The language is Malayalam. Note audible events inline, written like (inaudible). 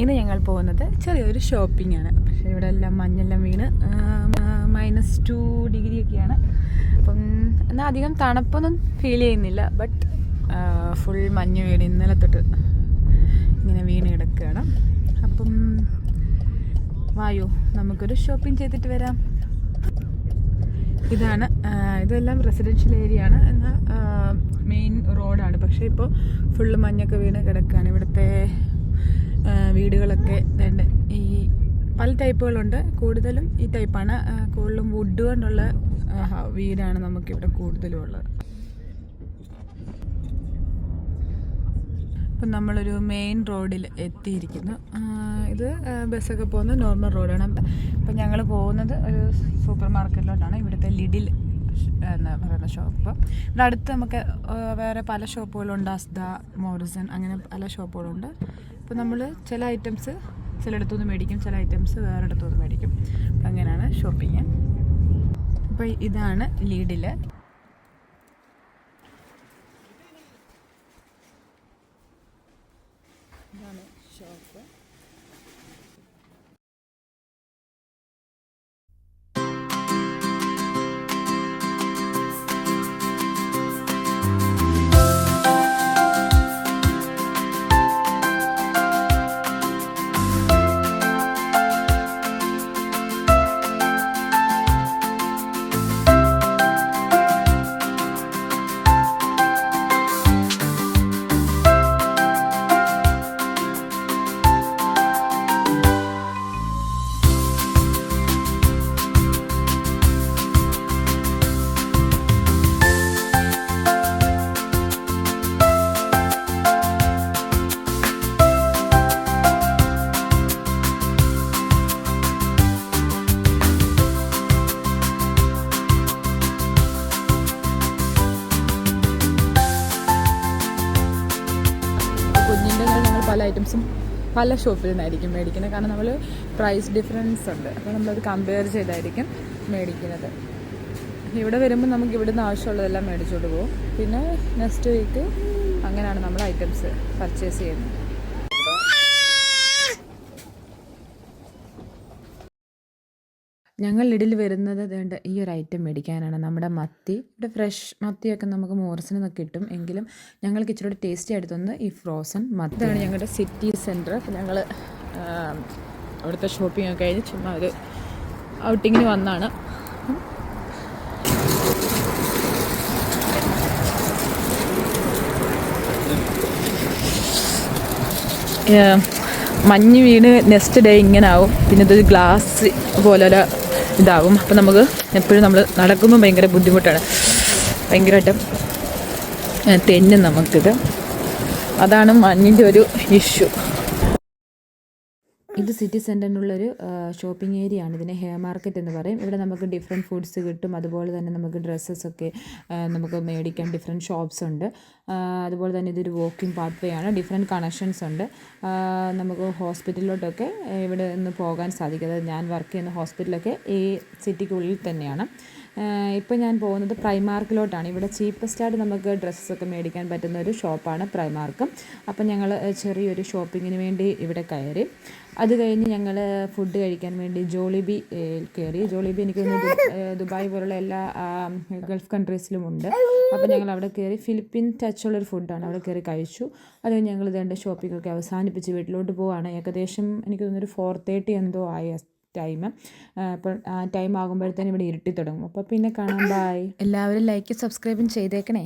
ഇന്ന് ഞങ്ങൾ പോകുന്നത് ചെറിയൊരു ഷോപ്പിംഗ് ആണ്. പക്ഷേ ഇവിടെ എല്ലാം മഞ്ഞെല്ലാം വീണ് മൈനസ് ടു ഡിഗ്രി ഒക്കെയാണ്. അപ്പം എന്നാൽ അധികം തണുപ്പൊന്നും ഫീൽ ചെയ്യുന്നില്ല ബട്ട് ഫുൾ മഞ്ഞ് വീണ് ഇന്നലെ തൊട്ട് ഇങ്ങനെ വീണ് കിടക്കുകയാണ്. അപ്പം വായു നമുക്കൊരു ഷോപ്പിംഗ് ചെയ്തിട്ട് വരാം. ഇതാണ് ഇതെല്ലാം റെസിഡൻഷ്യൽ ഏരിയ ആണ്. എന്നാൽ മെയിൻ റോഡാണ് പക്ഷേ ഇപ്പോൾ ഫുള്ള് മഞ്ഞൊക്കെ വീണ് കിടക്കുകയാണ്. ഇവിടുത്തെ വീടുകളൊക്കെ ഇതുണ്ട്. ഈ പല ടൈപ്പുകളുണ്ട്. കൂടുതലും ഈ ടൈപ്പാണ്. കൂടുതലും വുഡ് കൊണ്ടുള്ള വീടാണ് നമുക്കിവിടെ കൂടുതലും ഉള്ളത് ഇപ്പം നമ്മളൊരു മെയിൻ റോഡിൽ എത്തിയിരിക്കുന്നു. ഇത് ബസ്സൊക്കെ പോകുന്ന നോർമൽ റോഡാണ് ഇപ്പം ഞങ്ങൾ പോകുന്നത് ഒരു സൂപ്പർ മാർക്കറ്റിലോട്ടാണ് ഇവിടുത്തെ ലിഡിൽ എന്ന് പറയുന്ന ഷോപ്പ് ഇവിടെ അടുത്ത് നമുക്ക് വേറെ പല ഷോപ്പുകളുണ്ട് അസ്ദ മോറിസൺ അങ്ങനെ പല ഷോപ്പുകളുണ്ട് അപ്പോൾ നമ്മൾ ചില ഐറ്റംസ് ചിലയിടത്തുനിന്ന് മേടിക്കും ചില ഐറ്റംസ് വേറെ ഇടത്തുനിന്ന് മേടിക്കും. അപ്പം അങ്ങനെയാണ് ഷോപ്പിങ് അപ്പോൾ ഇതാണ് ലീഡിൽ ഇതാണ് ഷോപ്പ് പല ഐറ്റംസും പല ഷോപ്പിൽ നിന്നായിരിക്കും മേടിക്കുന്നത്. കാരണം നമ്മൾ പ്രൈസ് ഡിഫറൻസ് ഉണ്ട്. അപ്പോൾ നമ്മളത് കമ്പയർ ചെയ്തായിരിക്കും മേടിക്കുന്നത്. ഇവിടെ വരുമ്പോൾ നമുക്ക് ഇവിടുന്ന് ആവശ്യമുള്ളതെല്ലാം മേടിച്ചുകൊണ്ട് പോകും പിന്നെ നെക്സ്റ്റ് വീക്ക് അങ്ങനെയാണ് നമ്മൾ ഐറ്റംസ് പർച്ചേസ് ചെയ്യുന്നത്. ഞങ്ങൾ ഇടിൽ വരുന്നത് വേണ്ട ഈ ഒരു ഐറ്റം മേടിക്കാനാണ്. നമ്മുടെ മത്തി ഇവിടെ ഫ്രഷ് മത്തിയൊക്കെ നമുക്ക് മോറിസിൽ നിന്ന് കിട്ടും എങ്കിലും ഞങ്ങൾക്ക് ഇച്ചിരി കൂടി ടേസ്റ്റി ആയിട്ട് തന്നെ ഈ ഫ്രോസൺ മത്തിയാണ് ഞങ്ങളുടെ സിറ്റി സെന്റർ ഞങ്ങൾ അവിടുത്തെ ഷോപ്പിംഗ് ഒക്കെ കഴിഞ്ഞ് ചുമ്മാ ഒരു ഔട്ടിങ്ങിന് വന്നാണ്. മഞ്ഞ് വീണ് നെക്സ്റ്റ് ഡേ ഇങ്ങനെ ആവും. പിന്നെ ഇതൊരു ഗ്ലാസ് പോലൊരു ഇതാവും അപ്പം നമുക്ക് എപ്പോഴും നമ്മൾ നടക്കുമ്പോൾ ഭയങ്കര ബുദ്ധിമുട്ടാണ്. ഭയങ്കരമായിട്ട് തെന്നും നമുക്കിത്. അതാണ് മഞ്ഞിന്റെ ഒരു ഇഷ്യൂ ഇത് സിറ്റി സെന്ററിനുള്ളൊരു ഷോപ്പിംഗ് ഏരിയ ആണ് ഇതിനെ ഹെയർ മാർക്കറ്റ് എന്ന് പറയും. ഇവിടെ നമുക്ക് ഡിഫറെന്റ് ഫുഡ്സ് കിട്ടും. അതുപോലെ തന്നെ നമുക്ക് ഡ്രസ്സസൊക്കെ നമുക്ക് മേടിക്കാൻ ഡിഫറെന്റ് ഷോപ്സ് ഉണ്ട്. അതുപോലെ തന്നെ ഇതൊരു വോക്കിംഗ് പാത്ത് വേ ആണ്. ഡിഫറെന്റ് കണക്ഷൻസ് ഉണ്ട്. നമുക്ക് ഹോസ്പിറ്റലിലോട്ടൊക്കെ ഇവിടെ നിന്ന് പോകാൻ സാധിക്കും. അതായത് ഞാൻ വർക്ക് ചെയ്യുന്ന ഹോസ്പിറ്റലൊക്കെ ഈ സിറ്റിക്കുള്ളിൽ തന്നെയാണ്. ഇപ്പോൾ ഞാൻ പോകുന്നത് പ്രൈമാർക്കിലോട്ടാണ് ഇവിടെ ചീപ്പസ്റ്റ് ആയിട്ട് നമുക്ക് ഡ്രസ്സൊക്കെ മേടിക്കാൻ പറ്റുന്ന ഒരു ഷോപ്പാണ് പ്രൈമാർക്ക് അപ്പം ഞങ്ങൾ ചെറിയൊരു ഷോപ്പിങ്ങിന് വേണ്ടി ഇവിടെ കയറി. അത് കഴിഞ്ഞ് ഞങ്ങൾ ഫുഡ് കഴിക്കാൻ വേണ്ടി ജോളിബി കയറി ജോളിബി എനിക്ക് തോന്നുന്നു ദുബായ് പോലുള്ള എല്ലാ ഗൾഫ് കൺട്രീസിലും ഉണ്ട്. അപ്പോൾ ഞങ്ങൾ അവിടെ കയറി ഫിലിപ്പിൻ ടച്ചുള്ളൊരു ഫുഡാണ് അവിടെ കയറി കഴിച്ചു. അത് കഴിഞ്ഞ് ഞങ്ങൾ ഇതേണ്ട ഷോപ്പിംഗ് ഒക്കെ അവസാനിപ്പിച്ച് വീട്ടിലോട്ട് പോവാണ്. ഏകദേശം എനിക്ക് തോന്നുന്നു ഒരു ഫോർ തേർട്ടി എന്തോ ആയ ടൈം അപ്പോൾ ആ ടൈം ആകുമ്പോഴത്തേനും ഇവിടെ ഇരുട്ടി തുടങ്ങും. അപ്പോൾ പിന്നെ കാണാം. (coughs) ബൈ എല്ലാവരും ലൈക്ക് സബ്സ്ക്രൈബും ചെയ്തേക്കണേ.